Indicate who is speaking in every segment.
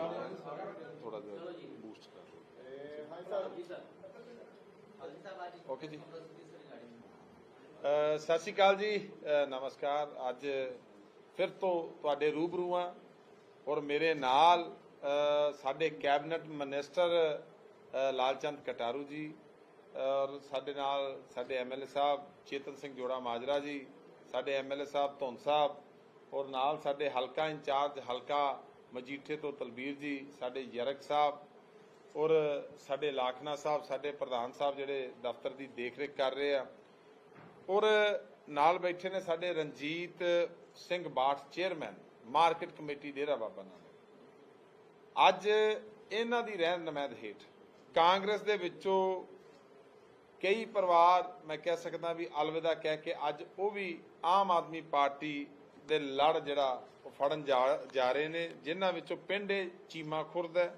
Speaker 1: ਥੋੜਾ ਜਿਹਾ ਬੂਸਟ ਕਰ ਦਿਓ
Speaker 2: ਹਾਂ ਸਰ
Speaker 3: ਜੀ ਸਰ ਹਾਜੀ ਸਾਹਿਬ ਅੱਜ
Speaker 1: Okay ਜੀ। ਸਤਿ ਸ਼੍ਰੀ ਅਕਾਲ ਜੀ ਨਮਸਕਾਰ ਅੱਜ ਫਿਰ ਤੋਂ ਤੁਹਾਡੇ ਰੂਬਰੂ ਆ ਔਰ ਮੇਰੇ ਨਾਲ ਸਾਡੇ ਕੈਬਨਿਟ ਮਿਨਿਸਟਰ ਲਾਲਚੰਦ ਕਟਾਰੂ ਜੀ ਔਰ ਸਾਡੇ ਨਾਲ ਸਾਡੇ ਐਮਐਲਏ ਸਾਹਿਬ ਚੇਤਨ ਸਿੰਘ ਜੋੜਾ ਮਾਜਰਾ ਜੀ, ਸਾਡੇ ਐਮਐਲਏ ਸਾਹਿਬ ਧੁੰਨ ਸਾਹਿਬ ਔਰ ਨਾਲ ਸਾਡੇ ਹਲਕਾ ਇੰਚਾਰਜ ਹਲਕਾ ਮਜੀਠੇ ਤੋਂ ਤਲਬੀਰ ਜੀ, ਸਾਡੇ ਯਰਕ ਸਾਹਿਬ ਔਰ ਸਾਡੇ ਲਾਖਨਾ ਸਾਹਿਬ, ਸਾਡੇ ਪ੍ਰਧਾਨ ਸਾਹਿਬ ਜਿਹੜੇ ਦਫ਼ਤਰ ਦੀ ਦੇਖਰੇਖ ਕਰ ਰਹੇ ਆ। ਔਰ ਨਾਲ ਬੈਠੇ ਨੇ ਸਾਡੇ Ranjit Singh Bath, chairman, market committee Dera Baba Nanak. ਅੱਜ ਇਹਨਾਂ ਦੀ ਰਹਿਣ ਨਮਾਇਦ ਹੇਠ ਕਾਂਗਰਸ ਦੇ ਵਿੱਚੋਂ ਕਈ ਪਰਿਵਾਰ, ਮੈਂ ਕਹਿ ਸਕਦਾ ਵੀ ਅਲਵਿਦਾ ਕਹਿ ਕੇ ਅੱਜ ਉਹ ਵੀ ਆਮ ਆਦਮੀ ਪਾਰਟੀ ਦੇ ਲੜ ਜਿਹੜਾ ਫੜਨ ਜਾ ਰਹੇ ਨੇ, ਜਿਨ੍ਹਾਂ ਵਿੱਚੋਂ ਪਿੰਡ ਏ ਚੀਮਾ ਖੁਰਦ ਹੈ।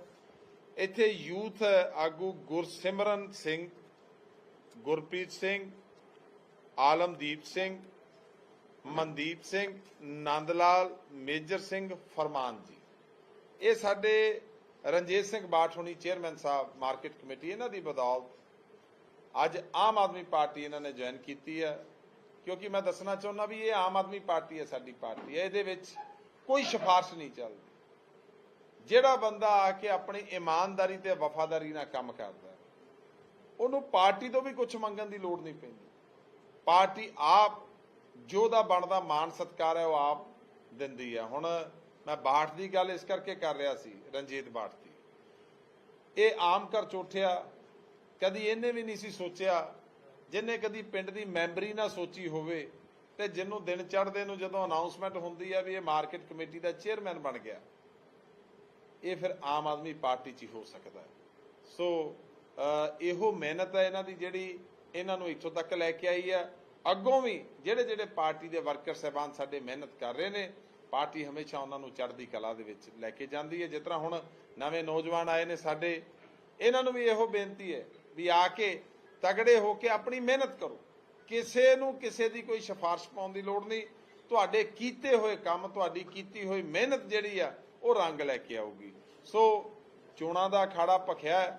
Speaker 1: ਇੱਥੇ ਯੂਥ ਆਗੂ ਗੁਰਸਿਮਰਨ ਸਿੰਘ, ਗੁਰਪ੍ਰੀਤ ਸਿੰਘ, ਆਲਮਦੀਪ ਸਿੰਘ, ਮਨਦੀਪ ਸਿੰਘ ਨੰਦ ਲਾਲ ਮੇਜਰ ਸਿੰਘ ਫਰਮਾਨ ਜੀ। ਇਹ ਸਾਡੇ ਰਣਜੀਤ ਸਿੰਘ ਬਾਠੋਣੀ ਚੇਅਰਮੈਨ ਸਾਹਿਬ, ਮਾਰਕੀਟ ਕਮੇਟੀ, ਇਹਨਾਂ ਦੀ ਬਦੌਲਤ ਅੱਜ ਆਮ ਆਦਮੀ ਪਾਰਟੀ ਇਹਨਾਂ ਨੇ ਜੁਆਇਨ ਕੀਤੀ ਹੈ। ਕਿਉਂਕਿ ਮੈਂ ਦੱਸਣਾ ਚਾਹੁੰਦਾ ਵੀ ਇਹ ਆਮ ਆਦਮੀ ਪਾਰਟੀ ਹੈ, ਸਾਡੀ ਪਾਰਟੀ ਹੈ। ਇਹਦੇ ਵਿੱਚ ਕੋਈ ਸਿਫਾਰਿਸ਼ ਨਹੀਂ ਚੱਲਦੀ। ਜਿਹੜਾ ਬੰਦਾ ਆ ਕੇ ਆਪਣੀ ਇਮਾਨਦਾਰੀ ਤੇ ਵਫਾਦਾਰੀ ਨਾਲ ਕੰਮ ਕਰਦਾ ਉਹਨੂੰ ਪਾਰਟੀ ਤੋਂ ਵੀ ਕੁਝ ਮੰਗਣ ਦੀ ਲੋੜ ਨਹੀਂ ਪੈਂਦੀ। ਪਾਰਟੀ ਆਪ ਜੋ ਦਾ ਬਣਦਾ ਮਾਨ ਸਤਕਾਰ ਹੈ, ਉਹ ਆਪ ਦਿੰਦੀ ਹੈ। ਹੁਣ ਮੈਂ ਬਾਠ ਦੀ ਗੱਲ ਇਸ ਕਰਕੇ ਕਰ ਰਿਹਾ ਸੀ, ਰਣਜੀਤ ਬਾਠ ਦੀ। ਇਹ ਆਮ ਕਰ ਚੋਠਿਆ ਕਦੀ ਇਹਨੇ ਵੀ ਨਹੀਂ ਸੀ ਸੋਚਿਆ ਜਿੰਨੇ ਕਦੀ ਪਿੰਡ ਦੀ ਮੈਂਬਰੀ ਨਾ ਸੋਚੀ ਹੋਵੇ ਤੇ ਜਿਹਨੂੰ ਦਿਨ ਚੜ੍ਹਦੇ ਨੂੰ ਜਦੋਂ ਅਨਾਉਂਸਮੈਂਟ ਹੁੰਦੀ ਹੈ ਵੀ ਇਹ ਮਾਰਕੀਟ ਕਮੇਟੀ ਦਾ ਚੇਅਰਮੈਨ ਬਣ ਗਿਆ, ਇਹ ਫਿਰ ਆਮ ਆਦਮੀ ਪਾਰਟੀ 'ਚ ਹੀ ਹੋ ਸਕਦਾ ਹੈ। ਸੋ ਇਹੋ ਮਿਹਨਤ ਹੈ ਇਹਨਾਂ ਦੀ ਜਿਹੜੀ ਇਹਨਾਂ ਨੂੰ ਇੱਥੋਂ ਤੱਕ ਲੈ ਕੇ ਆਈ ਹੈ ਅੱਗੋਂ ਵੀ ਜਿਹੜੇ ਜਿਹੜੇ ਪਾਰਟੀ ਦੇ ਵਰਕਰ ਸਹਿਬਾਨ ਸਾਡੇ ਮਿਹਨਤ ਕਰ ਰਹੇ ਨੇ, ਪਾਰਟੀ ਹਮੇਸ਼ਾ ਉਹਨਾਂ ਨੂੰ ਚੜ੍ਹਦੀ ਕਲਾ ਦੇ ਵਿੱਚ ਲੈ ਕੇ ਜਾਂਦੀ ਹੈ। ਜਿਸ ਤਰ੍ਹਾਂ ਹੁਣ ਨਵੇਂ ਨੌਜਵਾਨ ਆਏ ਨੇ ਸਾਡੇ, ਇਹਨਾਂ ਨੂੰ ਵੀ ਇਹੋ ਬੇਨਤੀ ਹੈ ਵੀ ਆ ਕੇ ਤਗੜੇ ਹੋ ਕੇ ਆਪਣੀ ਮਿਹਨਤ ਕਰੋ। ਕਿਸੇ ਨੂੰ ਕਿਸੇ ਦੀ ਕੋਈ ਸਿਫਾਰਿਸ਼ ਪਾਉਣ ਦੀ ਲੋੜ ਨਹੀਂ। ਤੁਹਾਡੇ ਕੀਤੇ ਹੋਏ ਕੰਮ, ਤੁਹਾਡੀ ਕੀਤੀ ਹੋਈ ਮਿਹਨਤ ਜਿਹੜੀ ਆ, ਉਹ ਰੰਗ ਲੈ ਕੇ ਆਊਗੀ। ਸੋ ਚੋਣਾਂ ਦਾ ਅਖਾੜਾ ਭਖਿਆ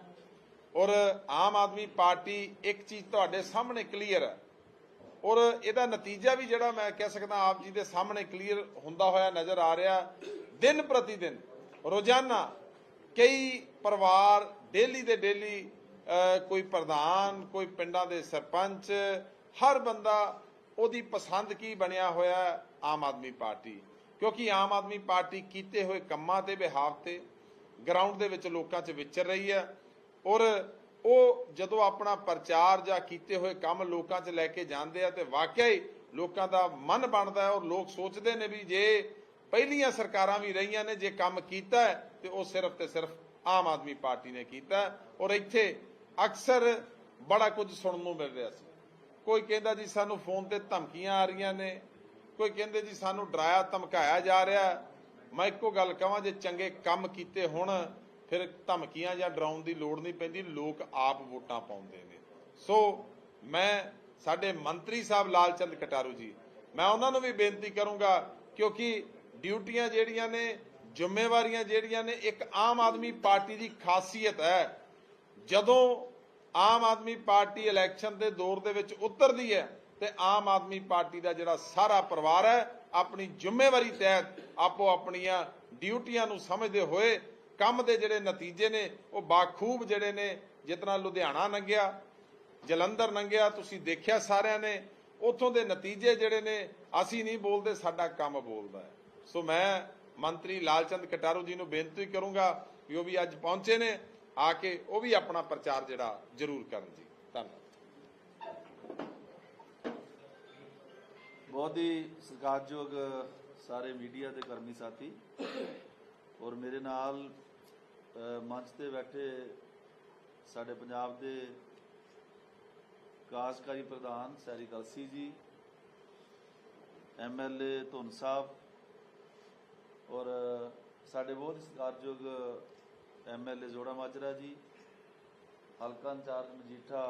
Speaker 1: ਔਰ ਆਮ ਆਦਮੀ ਪਾਰਟੀ ਇੱਕ ਚੀਜ਼ ਤੁਹਾਡੇ ਸਾਹਮਣੇ ਕਲੀਅਰ ਹੈ। ਔਰ ਇਹਦਾ ਨਤੀਜਾ ਵੀ ਜਿਹੜਾ ਮੈਂ ਕਹਿ ਸਕਦਾ ਆਪ ਜੀ ਦੇ ਸਾਹਮਣੇ ਕਲੀਅਰ ਹੁੰਦਾ ਹੋਇਆ ਨਜ਼ਰ ਆ ਰਿਹਾ। ਦਿਨ ਪ੍ਰਤੀ ਦਿਨ ਰੋਜ਼ਾਨਾ ਕਈ ਪਰਿਵਾਰ ਡੇਲੀ ਦੇ ਡੇਲੀ ਕੋਈ ਪ੍ਰਧਾਨ, ਕੋਈ ਪਿੰਡਾਂ ਦੇ ਸਰਪੰਚ ਹਰ ਬੰਦਾ ਉਹਦੀ ਪਸੰਦ ਕੀ ਬਣਿਆ ਹੋਇਆ ਆਮ ਆਦਮੀ ਪਾਰਟੀ। ਕਿਉਂਕਿ ਆਮ ਆਦਮੀ ਪਾਰਟੀ ਕੀਤੇ ਹੋਏ ਕੰਮਾਂ 'ਤੇ ਵਿਹਾਵ ਤੇ ਗਰਾਊਂਡ ਦੇ ਵਿੱਚ ਲੋਕਾਂ 'ਚ ਵਿਚਰ ਰਹੀ ਹੈ। ਔਰ ਉਹ ਜਦੋਂ ਆਪਣਾ ਪ੍ਰਚਾਰ ਜਾਂ ਕੀਤੇ ਹੋਏ ਕੰਮ ਲੋਕਾਂ 'ਚ ਲੈ ਕੇ ਜਾਂਦੇ ਆ ਤੇ ਵਾਕਿਆ ਹੀ ਲੋਕਾਂ ਦਾ ਮਨ ਬਣਦਾ ਹੈ ਔਰ ਲੋਕ ਸੋਚਦੇ ਨੇ ਵੀ ਜੇ ਪਹਿਲੀਆਂ ਸਰਕਾਰਾਂ ਵੀ ਰਹੀਆਂ ਨੇ, ਜੇ ਕੰਮ ਕੀਤਾ ਹੈ ਤੇ ਉਹ ਸਿਰਫ ਤੇ ਸਿਰਫ ਆਮ ਆਦਮੀ ਪਾਰਟੀ ਨੇ ਕੀਤਾ ਔਰ ਇੱਥੇ ਅਕਸਰ ਬੜਾ ਕੁਝ ਸੁਣਨ ਨੂੰ ਮਿਲ ਰਿਹਾ ਸੀ। ਕੋਈ ਕਹਿੰਦਾ ਜੀ ਸਾਨੂੰ ਫੋਨ ਤੇ ਧਮਕੀਆਂ ਆ ਰਹੀਆਂ ਨੇ, ਕੋਈ ਕਹਿੰਦੇ ਜੀ ਸਾਨੂੰ ਡਰਾਇਆ, ਧਮਕਾਇਆ ਜਾ ਰਿਹਾ। ਮੈਂ ਇੱਕੋ ਗੱਲ ਕਹਾਂ, ਜੇ ਚੰਗੇ ਕੰਮ ਕੀਤੇ ਹੁਣ, ਫਿਰ ਧਮਕੀਆਂ ਜਾਂ ਡਰਾਉਣ ਦੀ ਲੋੜ ਨਹੀਂ ਪੈਂਦੀ, ਲੋਕ ਆਪ ਵੋਟਾਂ ਪਾਉਂਦੇ ਨੇ। ਸੋ ਮੈਂ ਸਾਡੇ ਮੰਤਰੀ ਸਾਹਿਬ ਲਾਲਚੰਦ ਕਟਾਰੂ ਜੀ, ਮੈਂ ਉਹਨਾਂ ਨੂੰ ਵੀ ਬੇਨਤੀ ਕਰੂੰਗਾ, ਕਿਉਂਕਿ ਡਿਊਟੀਆਂ ਜਿਹੜੀਆਂ ਨੇ, ਜ਼ਿੰਮੇਵਾਰੀਆਂ ਜਿਹੜੀਆਂ ਨੇ, ਇੱਕ ਆਮ ਆਦਮੀ ਪਾਰਟੀ ਦੀ ਖਾਸੀਅਤ ਹੈ, ਜਦੋਂ ਆਮ ਆਦਮੀ ਪਾਰਟੀ ਇਲੈਕਸ਼ਨ ਦੇ ਦੌਰ ਦੇ ਵਿੱਚ ਉਤਰਦੀ ਹੈ ਤੇ ਆਮ ਆਦਮੀ ਪਾਰਟੀ ਦਾ ਜਿਹੜਾ ਸਾਰਾ ਪਰਿਵਾਰ ਹੈ, ਆਪਣੀ ਜ਼ਿੰਮੇਵਾਰੀ ਤਹਿਤ ਆਪੋ ਆਪਣੀਆਂ ਡਿਊਟੀਆਂ ਨੂੰ ਸਮਝਦੇ ਹੋਏ ਕੰਮ ਦੇ ਜਿਹੜੇ ਨਤੀਜੇ ਨੇ, ਉਹ ਬਾਖੂਬ ਜਿਹੜੇ ਨੇ ਜਿਤਨਾ ਲੁਧਿਆਣਾ ਲੰਘਿਆ ਜਲੰਧਰ ਲੰਘਿਆ ਤੁਸੀਂ ਦੇਖਿਆ ਸਾਰਿਆਂ ਨੇ, ਉਥੋਂ ਦੇ ਨਤੀਜੇ ਜਿਹੜੇ ਨੇ, ਅਸੀਂ ਨਹੀਂ ਬੋਲਦੇ, ਸਾਡਾ ਕੰਮ ਬੋਲਦਾ ਹੈ। ਸੋ ਮੈਂ ਮੰਤਰੀ ਲਾਲਚੰਦ ਕਟਾਰੂ ਜੀ ਨੂੰ ਬੇਨਤੀ ਕਰੂੰਗਾ ਵੀ ਉਹ ਵੀ ਅੱਜ ਪਹੁੰਚੇ ਨੇ ਆ ਕੇ ਉਹ ਵੀ ਆਪਣਾ ਪ੍ਰਚਾਰ ਜਿਹੜਾ ਜ਼ਰੂਰ ਕਰਨ ਜੀ। ਧੰਨਵਾਦ।
Speaker 4: ਬਹੁਤ ਹੀ ਸਤਿਕਾਰਯੋਗ ਸਾਰੇ ਮੀਡੀਆ ਦੇ ਕਰਮੀ ਸਾਥੀ ਔਰ ਮੇਰੇ ਨਾਲ ਮੰਚ ਤੇ ਬੈਠੇ ਸਾਡੇ ਪੰਜਾਬ ਦੇ ਕਾਰਜਕਾਰੀ ਪ੍ਰਧਾਨ ਸੈਰੀ ਕਲਸੀ ਜੀ ਐਮਐਲਏ ਧੁਨ ਸਾਹਿਬ ਔਰ ਸਾਡੇ ਬਹੁਤ ਹੀ ਸਤਿਕਾਰਯੋਗ ਐਮਐਲਏ ਜੋੜਾ ਮਾਜਰਾ ਜੀ ਹਲਕਾ ਇੰਚਾਰਜ ਮਜੀਠਾ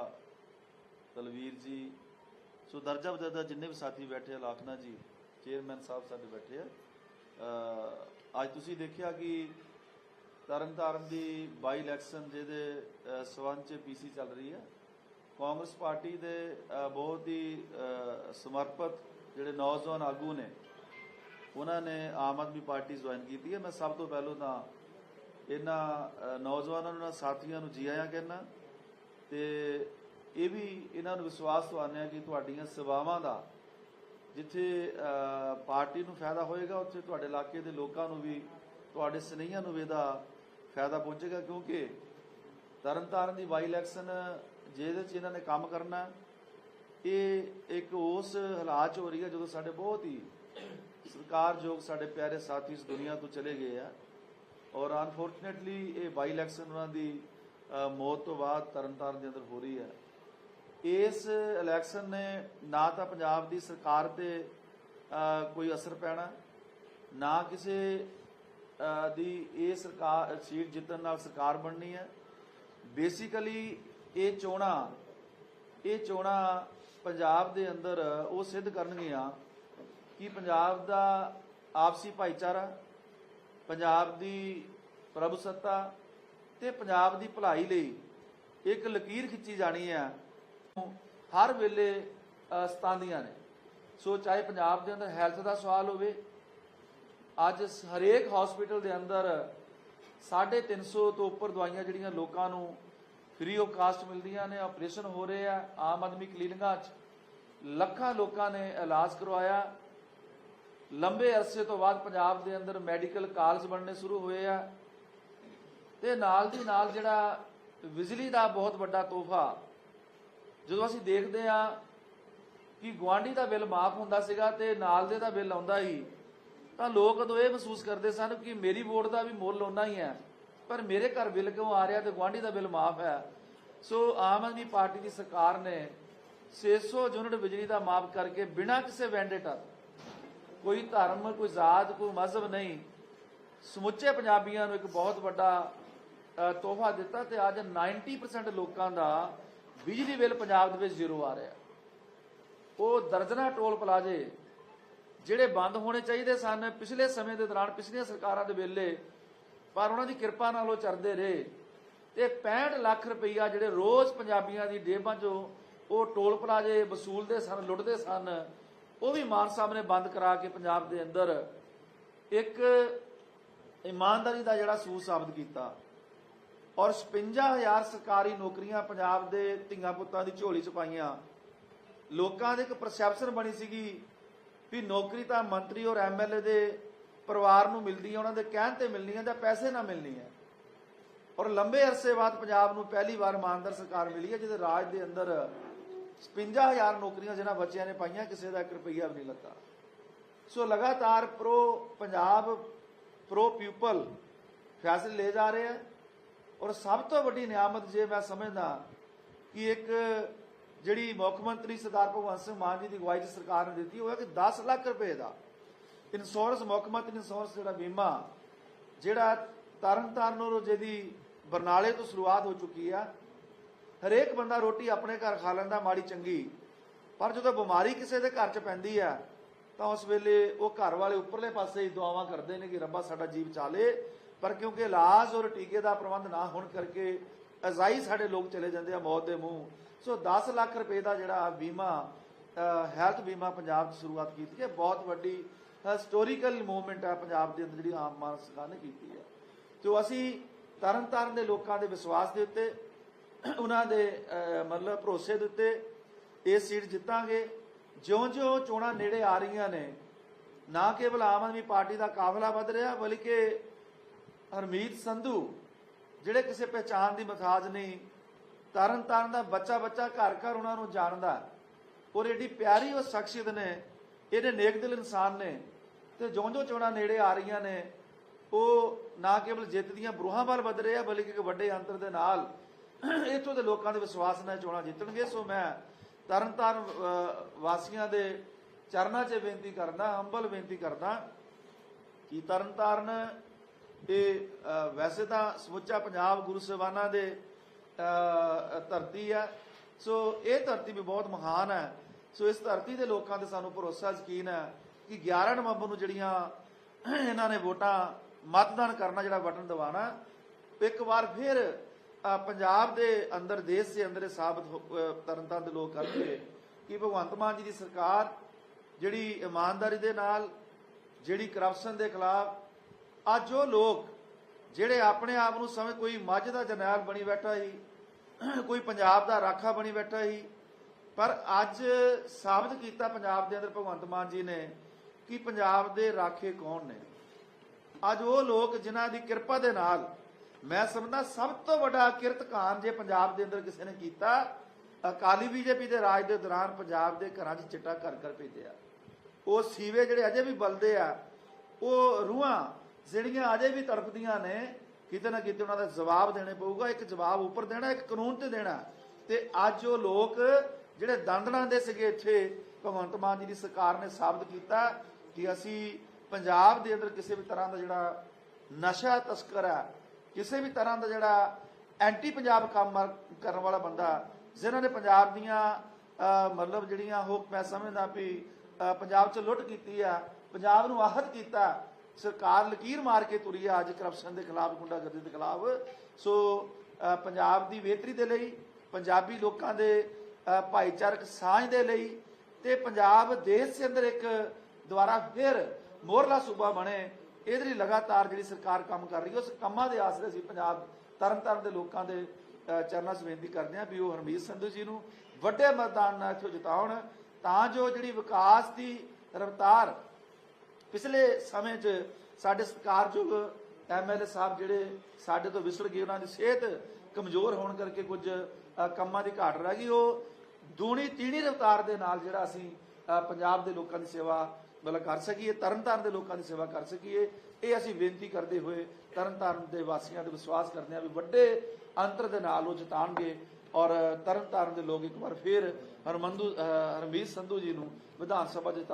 Speaker 4: ਤਲਵੀਰ ਜੀ ਸੋ ਦਰਜਾ ਬਦਰਜਾ ਜਿੰਨੇ ਵੀ ਸਾਥੀ ਬੈਠੇ ਆ ਲਾਖਨਾ ਜੀ ਚੇਅਰਮੈਨ ਸਾਹਿਬ ਸਾਡੇ ਬੈਠੇ ਆ। ਅੱਜ ਤੁਸੀਂ ਦੇਖਿਆ ਕਿ ਤਰਨਤਾਰਨ ਦੀ ਬਾਈ ਇਲੈਕਸ਼ਨ ਜਿਹਦੇ ਅ, ਸੰਬੰਧ ਚ ਪੀਸੀ ਚੱਲ ਰਹੀ ਹੈ ਕਾਂਗਰਸ ਪਾਰਟੀ ਦੇ ਬਹੁਤ ਹੀ ਸਮਰਪਿਤ ਜਿਹੜੇ ਨੌਜਵਾਨ ਆਗੂ ਨੇ ਉਹਨਾਂ ਨੇ ਆਮ ਆਦਮੀ ਪਾਰਟੀ ਜੁਆਇਨ ਕੀਤੀ ਹੈ ਮੈਂ ਸਭ ਤੋਂ ਪਹਿਲਾਂ ਤਾਂ ਇਹਨਾਂ ਨੌਜਵਾਨਾਂ ਨੂੰ ਸਾਥੀਆਂ ਨੂੰ ਜੀ ਆਇਆਂ ਕਹਿਣਾ ਤੇ ਇਹ ਵੀ ਇਹਨਾਂ ਨੂੰ ਵਿਸ਼ਵਾਸ ਦਵਾਉਂਦੇ ਆ ਕਿ ਤੁਹਾਡੀਆਂ ਸੇਵਾਵਾਂ ਦਾ, ਜਿੱਥੇ ਪਾਰਟੀ ਨੂੰ ਫਾਇਦਾ ਹੋਏਗਾ, ਉੱਥੇ ਤੁਹਾਡੇ ਇਲਾਕੇ ਦੇ ਲੋਕਾਂ ਨੂੰ ਵੀ, ਤੁਹਾਡੇ ਸਨੇਹੀਆਂ ਨੂੰ ਵੀ ਇਹਦਾ ਫਾਇਦਾ ਪਹੁੰਚੇਗਾ, ਕਿਉਂਕਿ ਤਰਨਤਾਰਨ ਦੀ ਬਾਈ ਇਲੈਕਸ਼ਨ ਜਿਹਦੇ 'ਚ ਇਹਨਾਂ ਨੇ ਕੰਮ ਕਰਨਾ, ਇਹ ਇੱਕ ਉਸ ਹਾਲਾਤ 'ਚ ਹੋ ਰਹੀ ਹੈ ਜਦੋਂ ਸਾਡੇ ਬਹੁਤ ਹੀ ਸਰਕਾਰਯੋਗ ਸਾਡੇ ਪਿਆਰੇ ਸਾਥੀ ਇਸ ਦੁਨੀਆ ਤੋਂ ਚਲੇ ਗਏ ਆ। ਔਰ ਅਨਫੋਰਚੂਨੇਟਲੀ ਇਹ ਬਾਈ ਇਲੈਕਸ਼ਨ ਉਹਨਾਂ ਦੀ ਮੌਤ ਤੋਂ ਬਾਅਦ ਤਰਨਤਾਰਨ ਦੇ ਅੰਦਰ ਹੋ ਰਹੀ ਹੈ। ਇਸ ਇਲੈਕਸ਼ਨ ਨੇ ਨਾ ਤਾਂ ਪੰਜਾਬ ਦੀ ਸਰਕਾਰ ਤੇ ਕੋਈ ਅਸਰ ਪੈਣਾ, ਨਾ ਕਿਸੇ ਦੀ ਇਹ ਸਰਕਾਰ ਸੀਟ ਜਿੱਤਣ ਨਾਲ ਸਰਕਾਰ ਬਣਨੀ ਹੈ। ਬੇਸਿਕਲੀ ਇਹ ਚੋਣਾਂ ਇਹ ਚੋਣਾਂ ਪੰਜਾਬ ਦੇ ਅੰਦਰ ਉਹ ਸਿੱਧ ਕਰਨਗੀਆਂ ਕਿ ਪੰਜਾਬ ਦਾ ਆਪਸੀ ਭਾਈਚਾਰਾ ਪੰਜਾਬ ਦੀ ਪ੍ਰਭੂਸੱਤਾ ਤੇ ਪੰਜਾਬ ਦੀ ਭਲਾਈ ਲਈ ਇੱਕ ਲਕੀਰ ਖਿੱਚੀ ਜਾਣੀ ਹੈ ਹਰ ਵੇਲੇ ਅ, ਸਤਾਉਂਦੀਆਂ ਨੇ। ਸੋ ਚਾਹੇ ਪੰਜਾਬ ਦੇ ਅੰਦਰ ਹੈਲਥ ਦਾ ਸਵਾਲ ਹੋਵੇ ਅੱਜ ਹਰੇਕ ਹਸਪੀਟਲ ਦੇ ਅੰਦਰ 350 ਤੋਂ ਉੱਪਰ ਦਵਾਈਆਂ ਜਿਹੜੀਆਂ ਲੋਕਾਂ ਨੂੰ ਫ੍ਰੀ ਆਫ ਕਾਸਟ ਮਿਲਦੀਆਂ ਨੇ ਆਪਰੇਸ਼ਨ ਹੋ ਰਹੇ ਆ ਆਮ ਆਦਮੀ ਕਲੀਨਿਕਾਂ 'ਚ ਲੱਖਾਂ ਲੋਕਾਂ ਨੇ ਇਲਾਜ ਕਰਵਾਇਆ। ਲੰਬੇ ਅਰਸੇ ਤੋਂ ਬਾਅਦ ਪੰਜਾਬ ਦੇ ਅੰਦਰ ਮੈਡੀਕਲ ਕਾਲਜ ਬਣਨੇ ਸ਼ੁਰੂ ਹੋਏ ਆ। ਤੇ ਨਾਲ ਦੀ ਨਾਲ ਜਿਹੜਾ ਬਿਜਲੀ ਦਾ ਬਹੁਤ ਵੱਡਾ ਤੋਹਫਾ, ਜਦੋਂ ਅਸੀਂ ਦੇਖਦੇ ਆ ਕਿ ਗੁਆਂਢੀ ਦਾ ਬਿੱਲ ਮਾਫ ਹੁੰਦਾ ਸੀਗਾ ਤੇ ਨਾਲ ਦੇ ਦਾ ਬਿੱਲ ਆਉਂਦਾ ਹੀ ਤਾਂ ਲੋਕ ਉਦੋਂ ਇਹ ਮਹਿਸੂਸ ਕਰਦੇ ਸਨ ਕਿ ਮੇਰੀ ਵੋਟ ਦਾ ਵੀ ਮੁੱਲ ਓਨਾ ਹੀ ਹੈ, ਪਰ ਮੇਰੇ ਘਰ ਬਿੱਲ ਕਿਉਂ ਆ ਰਿਹਾ ਤੇ ਗੁਆਂਢੀ ਦਾ ਬਿੱਲ ਮਾਫ ਹੈ? ਸੋ ਆਮ ਆਦਮੀ ਪਾਰਟੀ ਦੀ ਸਰਕਾਰ ਨੇ 600 ਯੂਨਿਟ ਬਿਜਲੀ ਦਾ ਮਾਫ ਕਰਕੇ ਬਿਨਾਂ ਕਿਸੇ ਵੈਂਡੇਟਾ ਕੋਈ ਧਰਮ, ਕੋਈ ਜ਼ਾਤ, ਕੋਈ ਮਜ਼ਹਬ ਨਹੀਂ। ਸਮੁੱਚੇ ਪੰਜਾਬੀਆਂ ਨੂੰ ਇੱਕ ਬਹੁਤ ਵੱਡਾ ਤੋਹਫਾ ਦਿੱਤਾ ਤੇ ਅੱਜ 90% ਲੋਕਾਂ ਦਾ ਬਿਜਲੀ ਬਿੱਲ ਪੰਜਾਬ ਦੇ ਵਿੱਚ ਜ਼ੀਰੋ ਆ ਰਿਹਾ ਉਹ ਦਰਜਨਾ ਟੋਲ ਪਲਾਜ਼ੇ ਜਿਹੜੇ ਬੰਦ ਹੋਣੇ ਚਾਹੀਦੇ ਸਨ ਪਿਛਲੇ ਸਮੇਂ ਦੇ ਦੌਰਾਨ, ਪਿਛਲੀਆਂ ਸਰਕਾਰਾਂ ਦੇ ਵੇਲੇ, ਪਰ ਉਹਨਾਂ ਦੀ ਕਿਰਪਾ ਨਾਲ ਉਹ ਚਰਦੇ ਰਹੇ ਤੇ 65 ਲੱਖ ਰੁਪਈਆ ਜਿਹੜੇ ਰੋਜ਼ ਪੰਜਾਬੀਆਂ ਦੀ ਜੇਬਾਂ 'ਚੋਂ ਉਹ ਟੋਲ ਪਲਾਜ਼ੇ ਵਸੂਲਦੇ ਸਨ, ਲੁੱਟਦੇ ਸਨ ਉਹ ਵੀ ਮਾਨ ਸਾਹਿਬ ਨੇ ਬੰਦ ਕਰਾ ਕੇ ਪੰਜਾਬ ਦੇ ਅੰਦਰ ਇੱਕ ਇਮਾਨਦਾਰੀ ਦਾ ਜਿਹੜਾ ਸੂਤ ਸਾਬਤ ਕੀਤਾ ਔਰ 56000 ਸਰਕਾਰੀ ਨੌਕਰੀਆਂ ਪੰਜਾਬ ਦੇ ਧੀਆਂ ਪੁੱਤਾਂ ਦੀ ਝੋਲੀ 'ਚ ਪਾਈਆਂ। ਲੋਕਾਂ ਦੇ ਇੱਕ ਪਰਸੈਪਸ਼ਨ ਬਣੀ ਸੀਗੀ ਵੀ ਨੌਕਰੀ ਤਾਂ ਮੰਤਰੀ ਔਰ ਐਮਐਲਏ ਦੇ ਪਰਿਵਾਰ ਨੂੰ ਮਿਲਦੀ ਹੈ, ਉਹਨਾਂ ਦੇ ਕਹਿਣ ਤੇ ਮਿਲਣੀ ਹੈ ਜਾਂ ਪੈਸੇ ਨਾਲ ਮਿਲਣੀ ਹੈ। ਔਰ ਲੰਬੇ ਅਰਸੇ ਬਾਅਦ ਪੰਜਾਬ ਨੂੰ ਪਹਿਲੀ ਵਾਰ ਇਮਾਨਦਾਰ ਸਰਕਾਰ ਮਿਲੀ ਹੈ, ਜਿਹਦੇ ਰਾਜ ਦੇ ਅੰਦਰ 55000 ਨੌਕਰੀਆਂ ਜਿਹਨਾਂ ਬੱਚਿਆਂ ਨੇ ਪਾਈਆਂ, ਕਿਸੇ ਦਾ 1 ਰੁਪਈਆ ਵੀ ਨਹੀਂ ਲੱਗਾ। ਸੋ ਲਗਾਤਾਰ ਪ੍ਰੋ ਪੰਜਾਬ, ਪ੍ਰੋ ਪੀਪਲ ਫੈਸਲੇ ਲਏ ਜਾ ਰਹੇ ਆ ਔਰ ਸਭ ਤੋਂ ਵੱਡੀ ਨਿਆਮਤ ਜੇ ਮੈਂ ਸਮਝਦਾ ਕਿ ਇੱਕ ਜਿਹੜੀ ਮੁੱਖ ਮੰਤਰੀ ਸਰਦਾਰ ਭਗਵੰਤ ਸਿੰਘ ਮਾਨ ਜੀ ਦੀ ਅਗਵਾਈ 'ਚ ਸਰਕਾਰ ਨੇ ਦਿੱਤੀ, ਉਹ ਹੈ ਕਿ 10 ਲੱਖ ਰੁਪਏ ਦਾ ਇੰਸ਼ੋਰੈਂਸ ਮੁੱਖ ਮੰਤਰੀ ਇੰਸ਼ੋਰੈਂਸ ਜਿਹੜਾ ਬੀਮਾ, ਜਿਹੜਾ ਤਰਨ ਤਾਰਨ ਔਰ ਜਿਹਦੀ ਬਰਨਾਲੇ ਤੋਂ ਸ਼ੁਰੂਆਤ ਹੋ ਚੁੱਕੀ ਆ ਹਰੇਕ ਬੰਦਾ ਰੋਟੀ ਆਪਣੇ ਘਰ ਖਾ ਲੈਂਦਾ, ਮਾੜੀ ਚੰਗੀ। ਪਰ ਜਦੋਂ ਬਿਮਾਰੀ ਕਿਸੇ ਦੇ ਘਰ 'ਚ ਪੈਂਦੀ ਆ, ਤਾਂ ਉਸ ਵੇਲੇ ਉਹ ਘਰ ਵਾਲੇ ਉੱਪਰਲੇ ਪਾਸੇ ਹੀ ਦੁਆਵਾਂ ਕਰਦੇ ਨੇ ਕਿ ਰੱਬਾ ਸਾਡਾ ਜੀਵ ਚਾਲੇ। ਪਰ ਕਿਉਂਕਿ ਇਲਾਜ ਔਰ ਟੀਕੇ ਦਾ ਪ੍ਰਬੰਧ ਨਾ ਹੋਣ ਕਰਕੇ ਅਜ਼ਾਈ ਸਾਡੇ ਲੋਕ ਚਲੇ ਜਾਂਦੇ ਆ ਮੌਤ ਦੇ ਮੂੰਹ। ਸੋ 10 ਲੱਖ ਰੁਪਏ ਦਾ ਜਿਹੜਾ ਬੀਮਾ ਹੈਲਥ ਬੀਮਾ ਪੰਜਾਬ 'ਚ ਸ਼ੁਰੂਆਤ ਕੀਤੀ ਹੈ। ਬਹੁਤ ਵੱਡੀ ਹਿਸਟੋਰੀਕਲ ਮੂਵਮੈਂਟ ਹੈ ਪੰਜਾਬ ਦੇ ਅੰਦਰ ਜਿਹੜੀ ਆਮ ਮਾਨ ਸਰਕਾਰ ਨੇ ਕੀਤੀ ਹੈ। ਤੇ ਅਸੀਂ ਤਰਨ ਤਾਰਨ ਦੇ ਲੋਕਾਂ ਦੇ ਵਿਸ਼ਵਾਸ ਦੇ ਉੱਤੇ ਉਹਨਾਂ ਦੇ ਮਤਲਬ ਭਰੋਸੇ ਦੇ ਉੱਤੇ ਇਹ ਸੀਟ ਜਿੱਤਾਂਗੇ। ਜਿਉਂ-ਜਿਉਂ ਚੋਣਾਂ ਨੇੜੇ ਆ ਰਹੀਆਂ ਨੇ, ਨਾ ਕੇਵਲ ਆਮ ਆਦਮੀ ਪਾਰਟੀ ਦਾ ਕਾਫਲਾ ਵੱਧ ਰਿਹਾ, ਬਲਕਿ ਹਰਮੀਤ ਸੰਧੂ, ਜਿਹੜੇ ਕਿਸੇ ਪਹਿਚਾਨ ਦੀ ਮਥਾਜ ਨਹੀਂ ਤਰਨ ਤਾਰਨ ਦਾ ਬੱਚਾ ਬੱਚਾ ਘਰ ਘਰ ਉਹਨਾਂ ਨੂੰ ਜਾਣਦਾ। ਔਰ ਏਡੀ ਪਿਆਰੀ ਉਹ ਸ਼ਖਸੀਅਤ ਨੇ ਇਹਦੇ ਨੇਕ ਦਿਲ ਇਨਸਾਨ ਨੇ, ਤੇ ਜਿਉਂ-ਜਿਉਂ ਚੋਣਾਂ ਨੇੜੇ ਆ ਰਹੀਆਂ ਨੇ, ਉਹ ਨਾ ਕੇਵਲ ਜਿੱਤ ਦੀਆਂ ਬਰੂਹਾਂ ਵੱਲ ਵੱਧ ਰਹੇ ਆ ਬਲਕਿ ਇੱਕ ਵੱਡੇ ਅੰਤਰ ਦੇ ਨਾਲ ਇੱਥੋਂ ਦੇ ਲੋਕਾਂ ਦੇ ਵਿਸ਼ਵਾਸ ਨਾਲ ਚੋਣਾਂ ਜਿੱਤਣਗੇ, ਸੋ ਮੈਂ ਤਰਨਤਾਰਨ ਵਾਸੀਆਂ ਦੇ ਚਰਨਾਂ 'ਚ ਬੇਨਤੀ ਕਰਦਾ ਹੰਬਲ ਬੇਨਤੀ ਕਰਦਾ ਕਿ ਤਰਨਤਾਰਨ ਇਹ ਵੈਸੇ ਤਾਂ ਸਮੁੱਚਾ ਪੰਜਾਬ ਗੁਰੂ ਸਾਹਿਬਾਨਾਂ ਦੇ ਧਰਤੀ ਹੈ ਸੋ ਇਹ ਧਰਤੀ ਵੀ ਬਹੁਤ ਮਹਾਨ ਹੈ। ਸੋ ਇਸ ਧਰਤੀ ਦੇ ਲੋਕਾਂ ਤੇ ਸਾਨੂੰ ਭਰੋਸਾ, ਯਕੀਨ ਹੈ ਕਿ 11 ਨਵੰਬਰ ਨੂੰ ਜਿਹੜੀਆਂ ਇਹਨਾਂ ਨੇ ਵੋਟਾਂ ਮਤਦਾਨ ਕਰਨਾ, ਜਿਹੜਾ ਬਟਨ ਦਬਾਣਾ ਇੱਕ ਵਾਰ ਫਿਰ ਪੰਜਾਬ ਦੇ ਅੰਦਰ ਦੇਸ਼ ਦੇ ਅੰਦਰ ਇਹ ਸਾਬਤ ਹੋ- ਅ, ਤਰਨਤਾਰਨ ਦੇ ਲੋਕ ਕਰਦੇ ਕਿ ਭਗਵੰਤ ਮਾਨ ਜੀ ਦੀ ਸਰਕਾਰ ਜਿਹੜੀ ਇਮਾਨਦਾਰੀ ਦੇ ਨਾਲ ਜਿਹੜੀ ਕਰਪਸ਼ਨ ਦੇ ਖਿਲਾਫ ਅੱਜ ਉਹ ਲੋਕ ਜਿਹੜੇ ਆਪਣੇ ਆਪ ਨੂੰ ਸਮਝ ਕੋਈ ਮੱਝ ਦਾ ਜਰਨੈਲ ਬਣੀ ਬੈਠਾ ਸੀ ਕੋਈ ਪੰਜਾਬ ਦਾ ਰਾਖਾ ਬਣੀ ਬੈਠਾ ਸੀ ਪਰ ਅੱਜ ਸਾਬਤ ਕੀਤਾ ਪੰਜਾਬ ਦੇ ਅੰਦਰ ਭਗਵੰਤ ਮਾਨ ਜੀ ਨੇ ਕਿ ਪੰਜਾਬ ਦੇ ਰਾਖੇ ਕੌਣ ਨੇ। ਅੱਜ ਉਹ ਲੋਕ ਜਿਨ੍ਹਾਂ ਦੀ ਕਿਰਪਾ ਦੇ ਨਾਲ ਮੈਂ ਸਮਝਦਾ ਸਭ ਤੋਂ ਵੱਡਾ ਕਿਰਤਕਾਨ ਜੇ ਪੰਜਾਬ ਦੇ ਅੰਦਰ ਕਿਸੇ ਨੇ ਕੀਤਾ, ਅਕਾਲੀ ਬੀਜੇਪੀ ਦੇ ਰਾਜ ਦੇ ਦੌਰਾਨ ਪੰਜਾਬ ਦੇ ਘਰਾਂ 'ਚ ਚਿੱਟਾ ਘਰ ਘਰ ਭੇਜਿਆ। ਉਹ ਸੀਵੇ ਜਿਹੜੇ ਅਜੇ ਵੀ ਬਲਦੇ ਆ, ਉਹ ਰੂਹਾਂ ਜਿਹੜੀਆਂ ਅਜੇ ਵੀ ਤੜਪਦੀਆਂ ਨੇ, ਕਿਤੇ ਨਾ ਕਿਤੇ ਉਹਨਾਂ ਦਾ ਜਵਾਬ ਦੇਣੇ ਪਊਗਾ, ਇੱਕ ਜਵਾਬ ਉੱਪਰ ਦੇਣਾ, ਇੱਕ ਕਾਨੂੰਨ ਤੇ ਦੇਣਾ। ਤੇ ਅੱਜ ਉਹ ਲੋਕ ਜਿਹੜੇ ਦੰਦਲਾਂ ਦੇ ਸੀਗੇ ਇੱਥੇ, ਭਗਵੰਤ ਮਾਨ ਜੀ ਦੀ ਸਰਕਾਰ ਨੇ ਸਾਬਤ ਕੀਤਾ ਕਿ ਅਸੀਂ ਪੰਜਾਬ ਦੇ ਅੰਦਰ ਕਿਸੇ ਵੀ ਤਰ੍ਹਾਂ ਦਾ ਜਿਹੜਾ ਨਸ਼ਾ ਤਸਕਰ ਹੈ ਕਿਸੇ ਵੀ ਤਰ੍ਹਾਂ ਦਾ ਜਿਹੜਾ ਐਂਟੀ ਪੰਜਾਬ ਕੰਮ ਕਰਨ ਵਾਲਾ ਬੰਦਾ, ਜਿਨ੍ਹਾਂ ਨੇ ਪੰਜਾਬ ਦੀਆਂ ਮਤਲਬ ਜਿਹੜੀਆਂ ਉਹ ਮੈਂ ਸਮਝਦਾ ਵੀ ਪੰਜਾਬ 'ਚ ਲੁੱਟ ਕੀਤੀ ਆ, ਪੰਜਾਬ ਨੂੰ ਆਹਤ ਕੀਤਾ, ਸਰਕਾਰ ਲਕੀਰ ਮਾਰ ਕੇ ਤੁਰੀ ਆ ਅੱਜ ਕਰਪਸ਼ਨ ਦੇ ਖਿਲਾਫ, ਗੁੰਡਾਗਰਦੀ ਦੇ ਖਿਲਾਫ। ਸੋ ਪੰਜਾਬ ਦੀ ਬਿਹਤਰੀ ਦੇ ਲਈ, ਪੰਜਾਬੀ ਲੋਕਾਂ ਦੇ ਭਾਈਚਾਰਕ ਸਾਂਝ ਦੇ ਲਈ ਤੇ ਪੰਜਾਬ ਦੇਸ਼ ਦੇ ਅੰਦਰ ਇੱਕ ਦੁਬਾਰਾ ਫਿਰ ਮੋਹਰਲਾ ਸੂਬਾ ਬਣੇ। ਇਹਦੇ ਲਈ ਲਗਾਤਾਰ ਜਿਹੜੀ ਸਰਕਾਰ ਕੰਮ ਕਰ ਰਹੀ ਹੈ, ਉਸ ਕੰਮਾਂ ਦੇ ਆਸਰੇ ਅਸੀਂ ਪੰਜਾਬ ਤਰਨਤਾਰਨ ਦੇ ਲੋਕਾਂ ਦੇ ਚਰਨਾਂ 'ਚ ਬੇਨਤੀ ਕਰਦੇ ਹਾਂ ਵੀ ਉਹ ਹਰਮੀਤ ਸੰਧੂ ਜੀ ਨੂੰ ਵੱਡੇ ਮਤਦਾਨ ਨਾਲ ਇੱਥੋਂ ਜਿਤਾਉਣ, ਤਾਂ ਜੋ ਜਿਹੜੀ ਵਿਕਾਸ ਦੀ ਰਫ਼ਤਾਰ ਪਿਛਲੇ ਸਮੇਂ 'ਚ ਸਾਡੇ ਸਤਿਕਾਰਯੋਗ ਐਮਐਲਏ ਸਾਹਿਬ ਜਿਹੜੇ ਸਾਡੇ ਤੋਂ ਵਿਸੜ ਗਏ, ਉਹਨਾਂ ਦੀ ਸਿਹਤ ਕਮਜ਼ੋਰ ਹੋਣ ਕਰਕੇ ਕੁਝ ਕੰਮਾਂ ਦੀ ਘਾਟ ਰਹਿ ਗਈ, ਉਹ ਦੂਣੀ ਤੀਣੀ ਰਫ਼ਤਾਰ ਦੇ ਨਾਲ ਜਿਹੜਾ ਅਸੀਂ ਪੰਜਾਬ ਦੇ ਲੋਕਾਂ ਦੀ ਸੇਵਾ ਮਤਲਬ ਕਰ ਸਕੀਏ ਤਰਨਤਾਰਨ ਦੇ ਲੋਕਾਂ ਦੀ ਸੇਵਾ ਕਰ ਸਕੀਏ। ਇਹ ਅਸੀਂ ਬੇਨਤੀ ਕਰਦੇ ਹੋਏ ਤਰਨਤਾਰਨ ਦੇ ਵਾਸੀਆਂ ਤੇ ਵਿਸ਼ਵਾਸ ਕਰਦੇ ਹਾਂ ਵੀ ਵੱਡੇ ਅੰਤਰ ਦੇ ਨਾਲ ਉਹ ਜਿਤਾਣਗੇ ਔਰ ਤਰਨਤਾਰਨ ਦੇ ਲੋਕ ਇੱਕ ਵਾਰ ਫਿਰ ਹਰਮੰਦੂ ਅ, ਹਰਮੀਤ ਸੰਧੂ ਜੀ ਨੂੰ ਵਿਧਾਨ ਸਭਾ 'ਚ